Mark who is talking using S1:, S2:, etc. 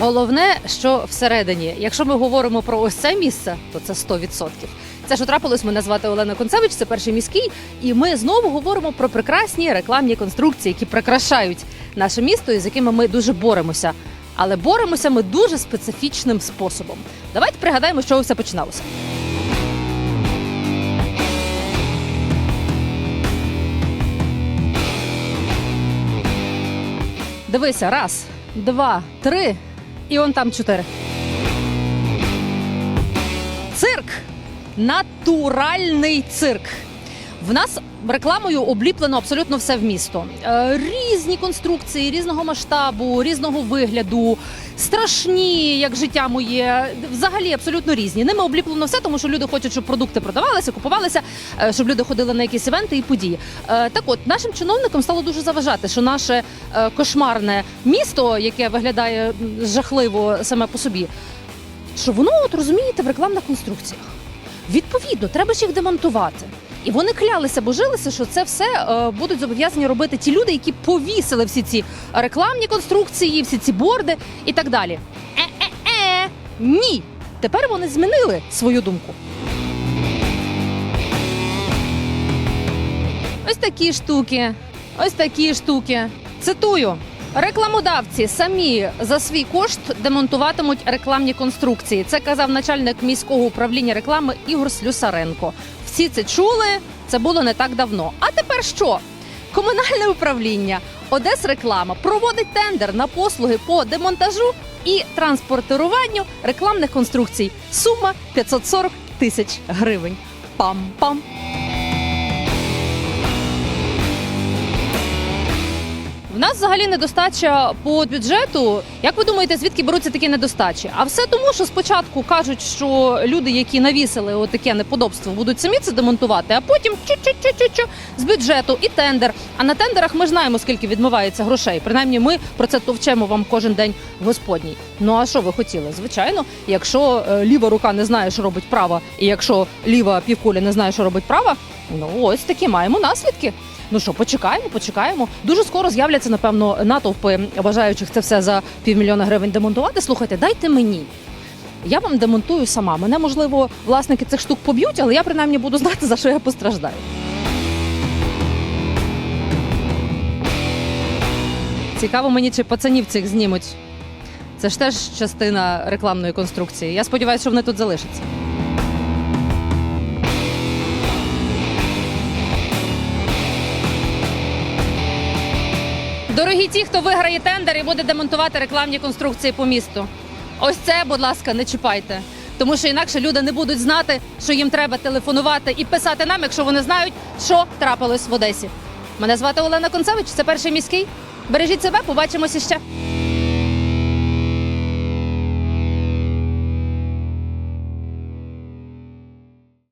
S1: Головне, що всередині, якщо ми говоримо про ось це місце, то це 100%. Це що трапилось, мене звати Олена Концевич, це перший міський, і ми знову говоримо про прекрасні рекламні конструкції, які прикрашають наше місто і з якими ми дуже боремося. Але боремося ми дуже специфічним способом. Давайте пригадаємо, з чого все починалося. Дивися, раз, два, три, і он там чотири. Цирк. Натуральний цирк. В нас рекламою обліплено абсолютно все в місто. Е, різні конструкції, різного масштабу, різного вигляду, страшні, як життя моє, взагалі абсолютно різні. Ними обліплено все, тому що люди хочуть, щоб продукти продавалися, купувалися, е, щоб люди ходили на якісь івенти і події. Е, так от, нашим чиновникам стало дуже заважати, що наше кошмарне місто, яке виглядає жахливо саме по собі, що воно, от розумієте, в рекламних конструкціях. Відповідно, треба ж їх демонтувати. І вони клялися, божилися, що це все е, будуть зобов'язані робити ті люди, які повісили всі ці рекламні конструкції, всі ці борди і так далі. Е-е-е, ні. Тепер вони змінили свою думку. Ось такі штуки, ось такі штуки. Цитую. Рекламодавці самі за свій кошт демонтуватимуть рекламні конструкції. Це казав начальник міського управління реклами Ігор Слюсаренко. Всі це чули. Це було не так давно. А тепер що? Комунальне управління Одесреклама проводить тендер на послуги по демонтажу і транспортируванню рекламних конструкцій. Сума 540 тисяч гривень. Пам-пам. Нас взагалі недостача по бюджету. Як ви думаєте, звідки беруться такі недостачі? А все тому, що спочатку кажуть, що люди, які навісили отаке неподобство, будуть самі це демонтувати, а потім чу-чу-чу-чу-чу з бюджету і тендер. А на тендерах ми знаємо, скільки відмивається грошей. Принаймні, ми про це товчемо вам кожен день господній. Ну а що ви хотіли? Звичайно, якщо е, ліва рука не знає, що робить права, і якщо ліва півкуля не знає, що робить права, ну ось такі маємо наслідки. Ну що, почекаємо, почекаємо. Дуже скоро з'являться, напевно, натовпи бажаючих це все за півмільйона гривень демонтувати. Слухайте, дайте мені. Я вам демонтую сама. Мене, можливо, власники цих штук поб'ють, але я принаймні буду знати, за що я постраждаю. Цікаво мені, чи пацанів цих знімуть. Це ж теж частина рекламної конструкції. Я сподіваюся, що вони тут залишаться. Дорогі ті, хто виграє тендер і буде демонтувати рекламні конструкції по місту. Ось це, будь ласка, не чіпайте. Тому що інакше люди не будуть знати, що їм треба телефонувати і писати нам, якщо вони знають, що трапилось в Одесі. Мене звати Олена Концевич, це перший міський. Бережіть себе, побачимося ще.